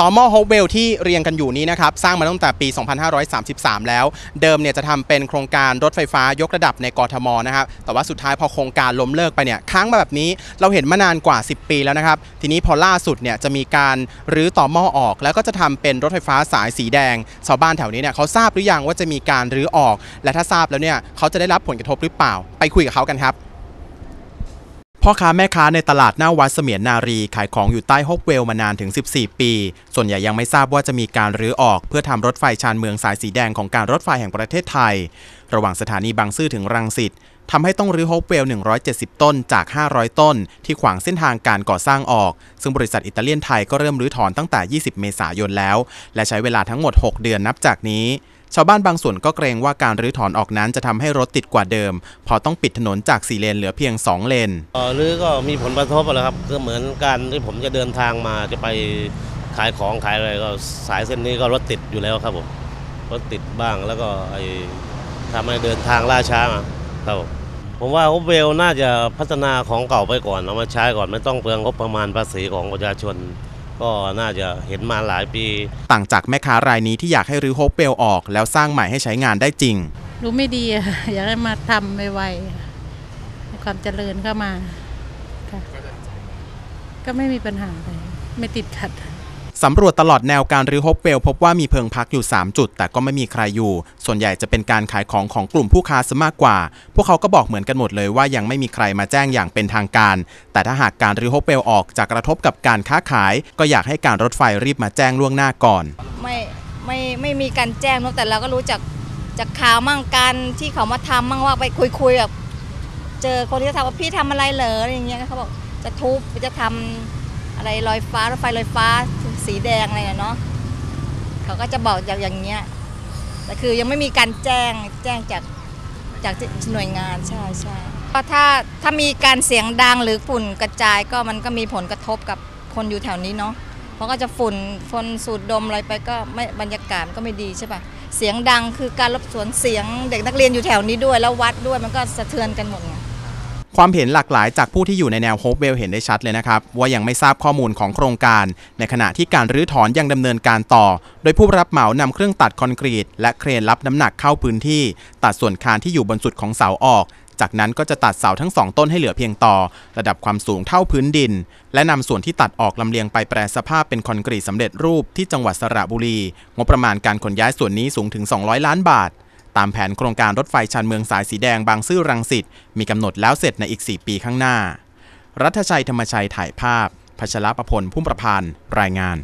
ต่อหม้อโฮเวลที่เรียงกันอยู่นี้นะครับสร้างมาตั้งแต่ปี 2533 แล้ว เดิมเนี่ยจะทำเป็นโครงการรถไฟฟ้ายกระดับในกรทมนะครับแต่ว่าสุดท้ายพอโครงการล้มเลิกไปเนี่ยค้างมาแบบนี้เราเห็นมานานกว่า 10 ปีแล้วนะครับทีนี้พอล่าสุดเนี่ยจะมีการรื้อต่อหม้อออก แล้วก็จะทำเป็นรถไฟฟ้าสายสีแดง ชาวบ้านแถวนี้เนี่ยเขาทราบหรือยังว่าจะมีการรื้อออก และถ้าทราบแล้วเนี่ยเขาจะได้รับผลกระทบหรือเปล่า ไปคุยกับเขากันครับ พ่อค้าแม่ค้าในตลาดหน้าวัดเสมียนนารีขายของอยู่ใต้ฮกเวลมานานถึง 14 ปี ส่วนใหญ่ยังไม่ทราบว่าจะมีการรื้อออกเพื่อทำรถไฟชานเมืองสายสีแดงของการรถไฟแห่งประเทศไทย ระหว่างสถานีบางซื่อถึงรังสิตทำให้ต้องรื้อฮกเวล 170 ต้นจาก 500 ต้น ที่ขวางเส้นทางการก่อสร้างออก ซึ่งบริษัทอิตาเลียนไทยก็เริ่มรื้อถอนตั้งแต่ 20 เมษายนแล้ว และใช้เวลาทั้งหมด 6 เดือนนับจากนี้ ชาวบ้านบางส่วนก็เกรงว่าการรื้อถอนออกนั้นจะทำให้รถติดกว่าเดิม พอต้องปิดถนนจาก4เลนเหลือเพียง 2 เลนเอ่อหรือก็มีผลกระทบอะแหละครับก็เหมือนการที่ผมจะเดินทางมาจะไปขายของขายอะไรก็สายเส้นนี้ก็รถติดอยู่แล้วครับผมรถติดบ้างแล้วก็ไอ้ทำให้เดินทางล่าช้าครับผมผมว่าโอเวลน่าจะพัฒนาของเก่าไปก่อนเอามาใช้ก่อนไม่ต้องเปลืองงบประมาณภาษีของประชาชน ก็น่าจะเห็นมาหลายปี ต่างจากแม่ค้ารายนี้ที่อยากให้รื้อโฮปเปลออก แล้วสร้างใหม่ให้ใช้งานได้จริง รู้ไม่ดีอะอยากให้มาทำไวๆค่ะให้ความเจริญเข้ามาค่ะก็ไม่มีปัญหาอะไรไม่ติดขัด สำรวจตลอดแนวการรื้อโฮปเวลพบว่ามีเพิงพักอยู่ 3 จุด แต่ก็ไม่มีใครอยู่ ส่วนใหญ่จะเป็นการขายของของกลุ่มผู้ค้าซะมากกว่า พวกเขาก็บอกเหมือนกันหมดเลยว่ายังไม่มีใครมาแจ้งอย่างเป็นทางการ แต่ถ้าหากการรื้อโฮปเวลออกจะกระทบกับการค้าขาย ก็อยากให้การรถไฟรีบมาแจ้งล่วงหน้าก่อน ไม่ไม่ไม่มีการแจ้งนอะแต่เราก็รู้จากจากข่าวมั่งการที่เขามาทำมั่งว่าไปคุยคุยกับเจอคนที่จะทำว่าพี่ทำอะไรเหรออะไรอย่างเงี้ยเขาบอกจะทุบจะทำอะไรลอยฟ้ารถไฟลอยฟ้า สีแดงอะไรอะเนาะเขาก็จะบอกอย่างอย่างเงี้ยแต่คือยังไม่มีการแจ้งแจ้งจากจากหน่วยงานใช่ใช่ก็ถ้าถ้ามีการเสียงดังหรือฝุ่นกระจายก็มันก็มีผลกระทบกับคนอยู่แถวนี้เนาะเพราะก็จะฝุ่นฝนสูดดมอะไรไปก็ไม่บรรยากาศมันก็ไม่ดีใช่ปะเสียงดังคือการรบสวนเสียงเด็กนักเรียนอยู่แถวนี้ด้วยแล้ววัดด้วยมันก็สะเทือนกันหมดไง ความเห็นหลากหลายจากผู้ที่อยู่ในแนวโฮปเวลเห็นได้ชัดเลยนะครับ ว่ายังไม่ทราบข้อมูลของโครงการ ในขณะที่การรื้อถอนยังดำเนินการต่อ โดยผู้รับเหมานำเครื่องตัดคอนกรีต และเครนรับน้ำหนักเข้าพื้นที่ ตัดส่วนคานที่อยู่บนสุดของเสาออกจากนั้นก็จะตัดเสาทั้งสองต้นให้เหลือเพียงต่อ ระดับความสูงเท่าพื้นดิน และนำส่วนที่ตัดออกลำเลียงไปแปรสภาพเป็นคอนกรีตสำเร็จรูปที่จังหวัดสระบุรี งบประมาณการขนย้ายส่วนนี้สูงถึง 200 ล้านบาท ตามแผนโครงการรถไฟชันเมืองสายสีแดงบางซื่อรังสิตมีกำหนดแล้วเสร็จในอีก 4 ปีข้างหน้า รัฐชัยธรรมชัยถ่ายภาพพัชรประพลพุ่มประพันธ์รายงาน